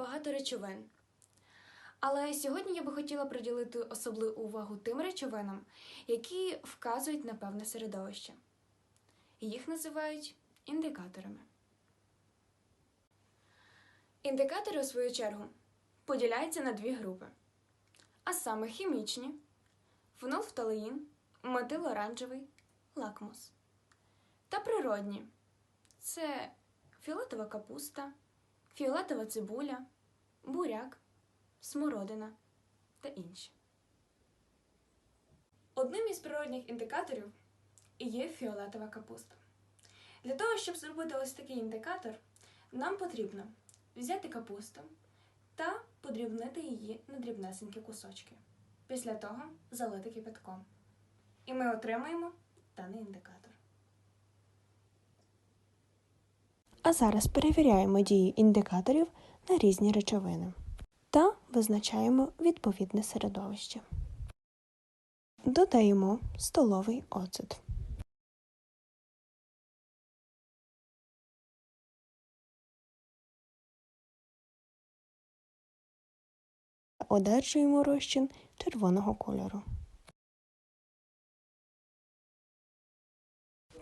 багато речовин. Але сьогодні я би хотіла приділити особливу увагу тим речовинам, які вказують на певне середовище. Їх називають індикаторами. Індикатори, у свою чергу, поділяються на дві групи, а саме хімічні, фенолфталеїн, метилоранжевий, лакмус та природні це фіолетова капуста, фіолетова цибуля, буряк, смородина та інші. Одним із природних індикаторів є фіолетова капуста. Для того, щоб зробити ось такий індикатор, нам потрібно взяти капусту та подрібнити її на дрібнесенькі кусочки. Після того залити кипятком. І ми отримаємо даний індикатор. А зараз перевіряємо дії індикаторів на різні речовини та визначаємо відповідне середовище. Додаємо столовий оцет. Одержуємо розчин червоного кольору.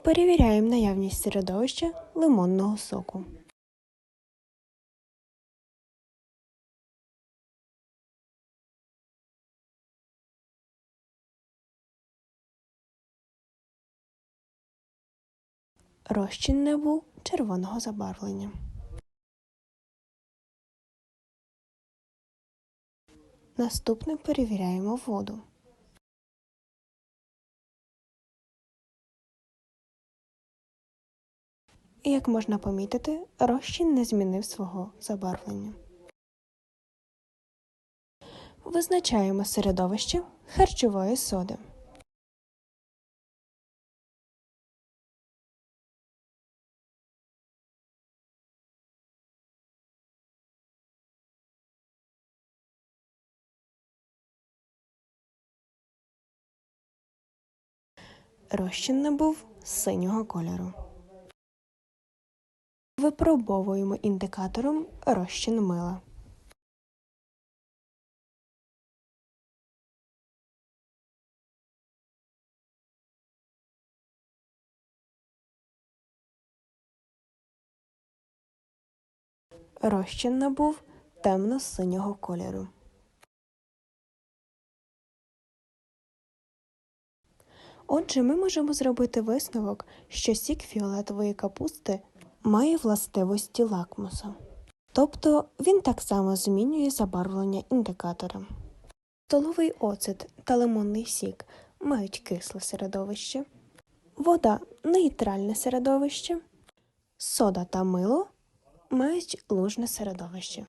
Перевіряємо наявність середовища лимонного соку. Розчин набув червоного забарвлення. Наступне перевіряємо воду. І, як можна помітити, розчин не змінив свого забарвлення. Визначаємо середовище харчової соди. Розчин набув синього кольору. Випробовуємо індикатором розчин мила. Розчин набув темно-синього кольору. Отже, ми можемо зробити висновок, що сік фіолетової капусти має властивості лакмуса. Тобто він так само змінює забарвлення індикатора. Столовий оцет та лимонний сік мають кисле середовище, вода нейтральне середовище, сода та мило мають лужне середовище.